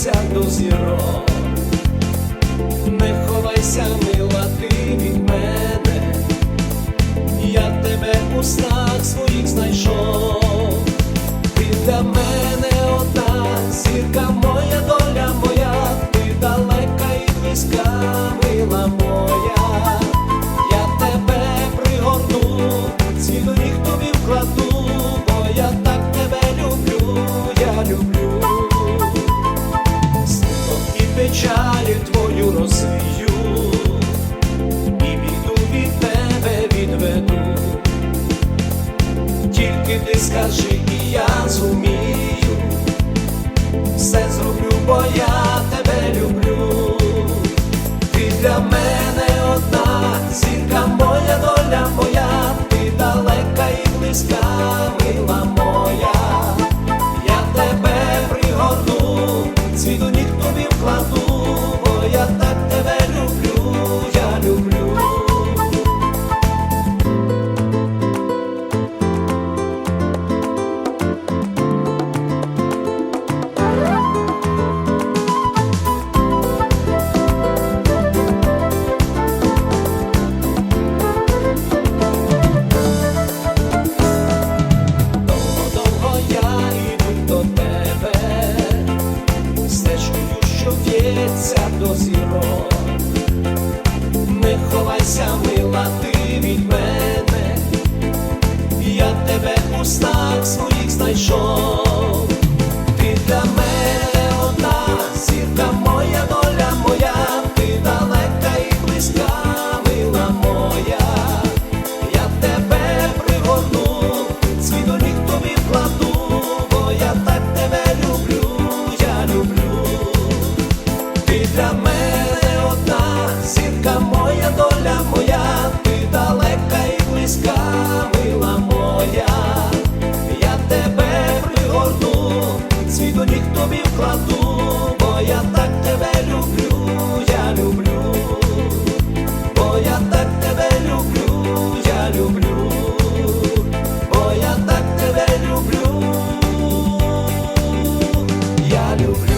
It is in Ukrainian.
Ховайся до зірок, не ховайся, мила ти від мене, я тебе у снах своїх знайшов. тільки ти скажи, і я зумію, все зроблю, бо я тебе люблю, ти для мене. дивиться до зірок, не ховайся, мила ти. для мене одна, зірка моя, доля моя, ти далека і близька, мила моя, я тебе пригорну, свій до ніг тобі вкладу, бо я так тебе люблю, я люблю, бо я так тебе люблю, я люблю, бо я так тебе люблю, я люблю.